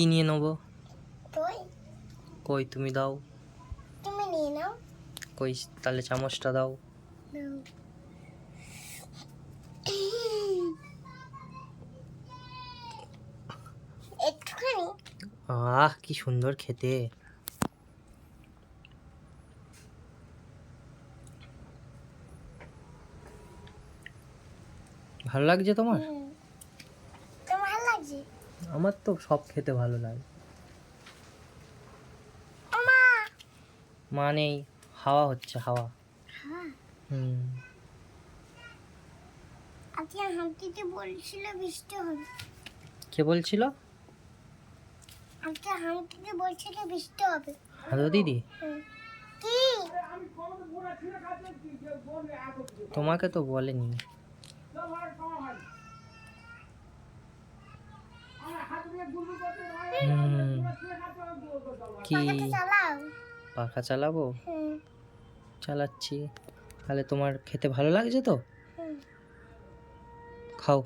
কি নিয়ে নেব? কই তুমি দাও। তুমি নিয়ে নাও। কই তাহলে চামচটা দাও। একটুখানি। আহ কি সুন্দর খেতে। ভালো লাগছে তোমার? আমার তো সব খেতে ভালো লাগে। ওমা! মা নেই হাওয়া হচ্ছে হাওয়া। হ্যাঁ। হুম। আজকে হাঁটিতে বলছিল বৃষ্টি হবে। কে বলছিল? আজকে হাঁটিতে বলছিল বৃষ্টি হবে। হ্যালো দিদি। তোমাকে তো বলেনি। কি? পাখা চালাবো? চালাচ্ছি। তাহলে তোমার খেতে ভালো লাগছে তো? খাও।